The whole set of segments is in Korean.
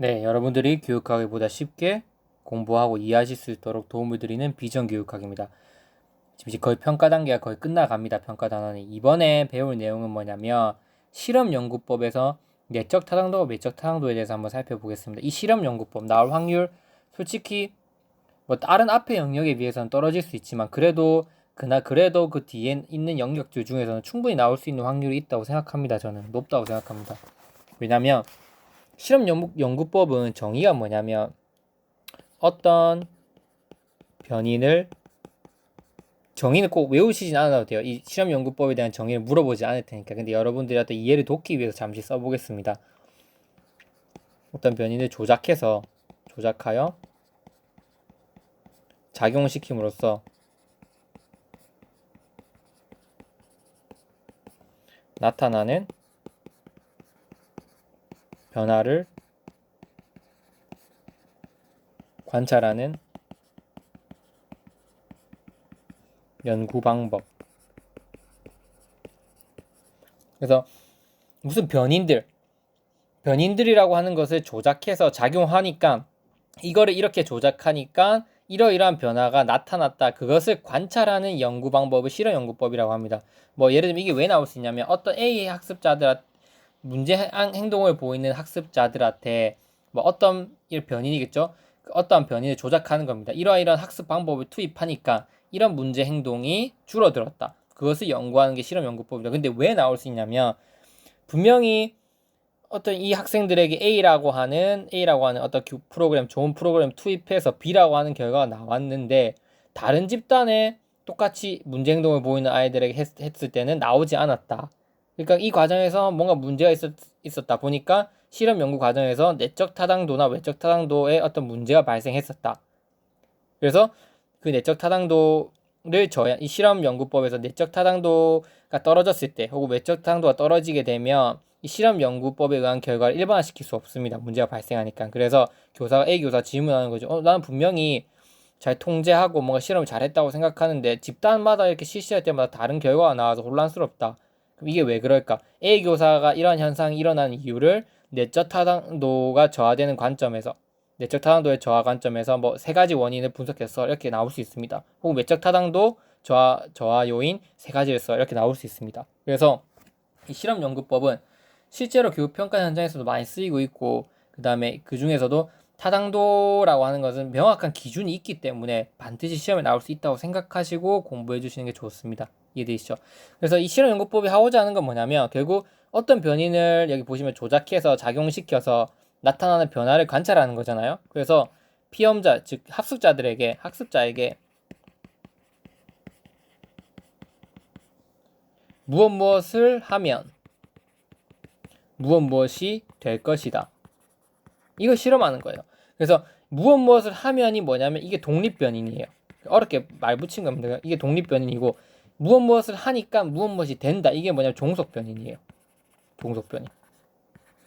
네, 여러분들이 교육하기보다 쉽게 공부하고 이해하실 수 있도록 도움을 드리는 비전 교육학입니다. 지금 거의 평가 단계가 거의 끝나갑니다. 평가 단원이. 이번에 배울 내용은 뭐냐면 실험 연구법에서 내적 타당도와 외적 타당도에 대해서 한번 살펴보겠습니다. 이 실험 연구법 나올 확률 솔직히 뭐 다른 앞의 영역에 비해서는 떨어질 수 있지만 그래도 그나 그래도 그 뒤에 있는 영역들 중에서는 충분히 나올 수 있는 확률이 있다고 생각합니다. 저는 높다고 생각합니다. 왜냐면 실험 연구, 연구 법은 정의가 뭐냐면 어떤 변인을 정의는 꼭 외우시진 않아도 돼요. 이 실험 연구법에 대한 정의를 물어보지 않을 테니까. 근데 여러분들이 어떤 이해를 돕기 위해서 잠시 써보겠습니다. 어떤 변인을 조작해서 조작하여 작용시킴으로써 나타나는 변화를 관찰하는 연구 방법. 그래서 무슨 변인들, 변인들이라고 하는 것을 조작해서 작용하니까 이거를 이렇게 조작하니까 이러이러한 변화가 나타났다. 그것을 관찰하는 연구 방법을 실험 연구법이라고 합니다. 뭐 예를 들면 이게 왜 나올 수 있냐면 어떤 A 학습자들 문제 행동을 보이는 학습자들한테 뭐 어떤 변인이겠죠? 어떠한 변인을 조작하는 겁니다. 이러이러한 학습 방법을 투입하니까 이런 문제 행동이 줄어들었다. 그것을 연구하는 게 실험 연구법이다. 근데 왜 나올 수 있냐면 분명히 어떤 이 학생들에게 A라고 하는 A라고 하는 어떤 프로그램 좋은 프로그램 투입해서 B라고 하는 결과가 나왔는데 다른 집단에 똑같이 문제 행동을 보이는 아이들에게 했, 했을 때는 나오지 않았다. 그러니까 이 과정에서 뭔가 문제가 있었, 있었다 보니까 실험 연구 과정에서 내적 타당도나 외적 타당도에 어떤 문제가 발생했었다. 그래서 그 내적 타당도를 저야 이 실험 연구법에서 내적 타당도가 떨어졌을 때 혹은 외적 타당도가 떨어지게 되면 이 실험 연구법에 의한 결과를 일반화시킬 수 없습니다. 문제가 발생하니까. 그래서 교사가 A 교사 질문하는 거죠. 어, 나는 분명히 잘 통제하고 뭔가 실험을 잘했다고 생각하는데 집단마다 이렇게 실시할 때마다 다른 결과가 나와서 혼란스럽다. 이게 왜 그럴까? A 교사가 이런 현상이 일어난 이유를 내적 타당도가 저하되는 관점에서 내적 타당도의 저하 관점에서 뭐 세 가지 원인을 분석해서 이렇게 나올 수 있습니다. 혹은 외적 타당도 저하 저하 요인 세 가지를 써 이렇게 나올 수 있습니다. 그래서 이 실험 연구법은 실제로 교육 평가 현장에서도 많이 쓰이고 있고 그다음에 그 중에서도 타당도라고 하는 것은 명확한 기준이 있기 때문에 반드시 시험에 나올 수 있다고 생각하시고 공부해 주시는 게 좋습니다. 이해되시죠? 그래서 이 실험 연구법이 하고자 하는 건 뭐냐면 결국 어떤 변인을 여기 보시면 조작해서 작용시켜서 나타나는 변화를 관찰하는 거잖아요. 그래서 피험자, 즉 학습자들에게 학습자에게 무엇 무엇을 하면 무엇 무엇이 될 것이다. 이거 실험하는 거예요. 그래서 무엇 무엇을 하면이 뭐냐면 이게 독립 변인이에요. 어렵게 말 붙인 겁니다. 이게 독립 변인이고 무엇 무엇을 하니까 무엇 무엇이 된다. 이게 뭐냐면 종속변인이에요. 종속변인.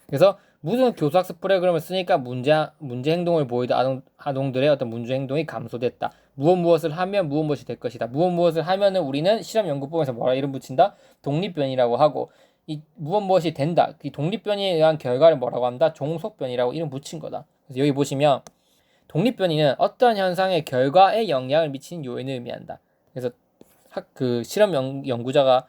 그래서 무슨 교수학습 프로그램을 쓰니까 문제 문제 행동을 보이던 아동, 아동들의 어떤 문제 행동이 감소됐다. 무엇 무엇을 하면 무엇 무엇이 될 것이다. 무엇 무엇을 하면은 우리는 실험 연구법에서 뭐라 이름 붙인다? 독립변이라고 하고 이 무엇 무엇이 된다. 이 독립변이에 의한 결과를 뭐라고 한다? 종속변이라고 이름 붙인 거다. 그래서 여기 보시면 독립변이는 어떠한 현상의 결과에 영향을 미치는 요인을 의미한다. 그래서 학, 그 실험 연, 연구자가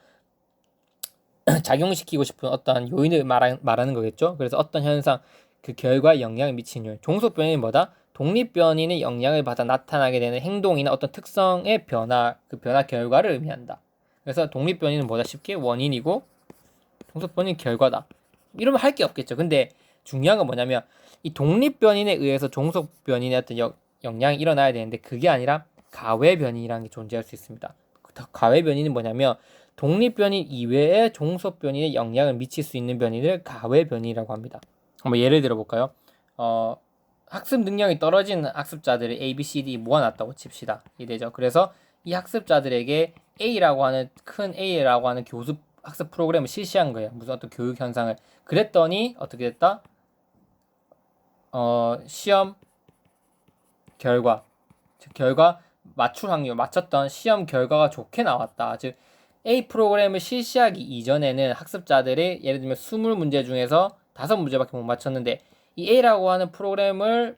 작용시키고 싶은 어떤 요인을 말하, 말하는 거겠죠. 그래서 어떤 현상, 그 결과에 영향을 미치는 요인. 종속변이는 뭐다? 독립 변인의 영향을 받아 나타나게 되는 행동이나 어떤 특성의 변화, 그 변화 결과를 의미한다. 그래서 독립변이는 뭐다? 쉽게 원인이고 종속 변인 결과다. 이러면 할 게 없겠죠. 근데 중요한 건 뭐냐면 이 독립 변인에 의해서 종속 변인의 어떤 여, 영향이 일어나야 되는데 그게 아니라 가외 변인이라는 게 존재할 수 있습니다. 가외변인은 뭐냐면 독립 변인 이외에 종속 변인에 영향을 미칠 수 있는 변인을 가외 변이라고 합니다. 한번 예를 들어 볼까요? 어, 학습 능력이 떨어진 학습자들을 A, B, C, D 모아놨다고 칩시다. 이되죠. 그래서 이 학습자들에게 A라고 하는 큰 A라고 하는 교습 학습 프로그램을 실시한 거예요. 무슨 어떤 교육 현상을. 그랬더니 어떻게 됐다? 어, 시험 결과 즉 결과 맞출 확률 맞췄던 시험 결과가 좋게 나왔다. 즉 A 프로그램을 실시하기 이전에는 학습자들이 예를 들면 20문제 중에서 5문제밖에 못 맞췄는데 이 A라고 하는 프로그램을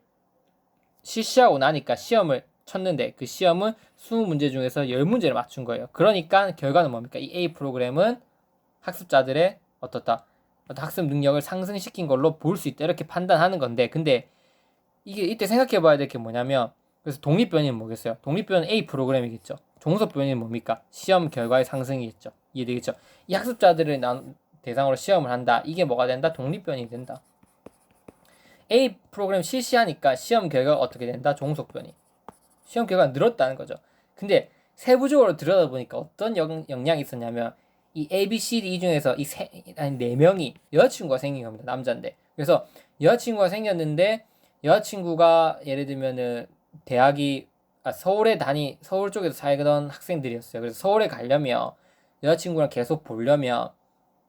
실시하고 나니까 시험을 쳤는데 그 시험은 20문제 중에서 10문제를 맞춘 거예요. 그러니까 결과는 뭡니까? 이 A 프로그램은 학습자들의 어떻다 어떤 학습 능력을 상승시킨 걸로 볼 수 있다 이렇게 판단하는 건데 근데 이게 이때 생각해 봐야 될 게 뭐냐면 그래서 독립변이는 뭐겠어요? 독립변은 A 프로그램이겠죠. 종속변이는 뭡니까? 시험 결과의 상승이겠죠. 이해되겠죠? 이 학습자들을 난 대상으로 시험을 한다. 이게 뭐가 된다? 독립변이 된다. A 프로그램 실시하니까 시험 결과가 어떻게 된다? 종속변이. 시험 결과가 늘었다는 거죠. 근데 세부적으로 들여다보니까 어떤 영, 영향이 있었냐면 이 A, B, C, D 이 중에서 이 세, 아니 네 명이 여자친구가 생긴 겁니다. 남자인데. 그래서 여자친구가 생겼는데 여자친구가 예를 들면은 대학이 아, 서울에 다니 서울 쪽에서 살던 학생들이었어요. 그래서 서울에 가려면 여자친구랑 계속 보려면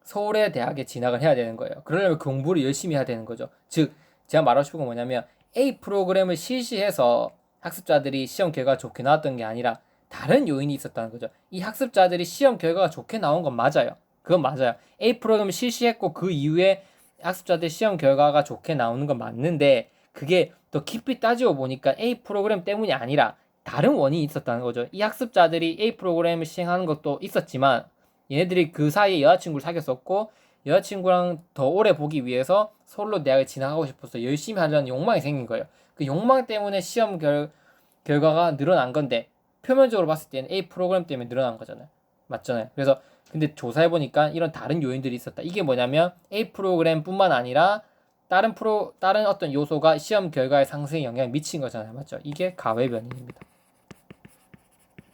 서울의 대학에 진학을 해야 되는 거예요. 그러려면 공부를 열심히 해야 되는 거죠. 즉 제가 말하고 싶은 건 뭐냐면 A 프로그램을 실시해서 학습자들이 시험 결과가 좋게 나왔던 게 아니라 다른 요인이 있었다는 거죠. 이 학습자들이 시험 결과가 좋게 나온 건 맞아요. 그건 맞아요. A 프로그램을 실시했고 그 이후에 학습자들 시험 결과가 좋게 나오는 건 맞는데 그게 더 깊이 따지고 보니까 A 프로그램 때문이 아니라 다른 원인이 있었다는 거죠. 이 학습자들이 A 프로그램을 시행하는 것도 있었지만 얘네들이 그 사이에 여자친구를 사귀었었고 여자친구랑 더 오래 보기 위해서 서울로 대학에 진학하고 싶어서 열심히 하려는 욕망이 생긴 거예요. 그 욕망 때문에 시험 결, 결과가 늘어난 건데 표면적으로 봤을 때는 A 프로그램 때문에 늘어난 거잖아요. 맞잖아요. 그래서 근데 조사해 보니까 이런 다른 요인들이 있었다. 이게 뭐냐면 A 프로그램뿐만 아니라 다른 프로 다른 어떤 요소가 시험 결과에 상승에 영향을 미친 거잖아요. 맞죠? 이게 가외 변인입니다.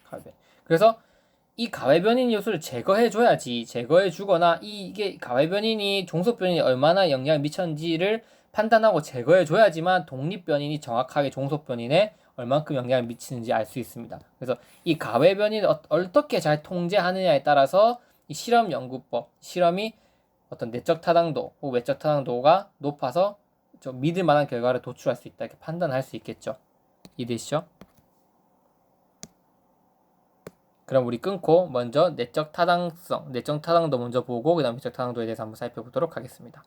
가외. 그래서 이 가외 변인 요소를 제거해 줘야지 제거해 주거나 이게 가외 변인이 종속 변인이 얼마나 영향을 미쳤는지를 판단하고 제거해 줘야지만 독립 변인이 정확하게 종속 변인에 얼만큼 영향을 미치는지 알 수 있습니다. 그래서 이 가외 변인을 어, 어떻게 잘 통제하느냐에 따라서 이 실험 연구법 실험이 어떤 내적 타당도 혹 외적 타당도가 높아서 좀 믿을 만한 결과를 도출할 수 있다 이렇게 판단할 수 있겠죠. 이해되시죠? 그럼 우리 끊고 먼저 내적 타당성, 내적 타당도 먼저 보고 그다음 외적 타당도에 대해서 한번 살펴보도록 하겠습니다.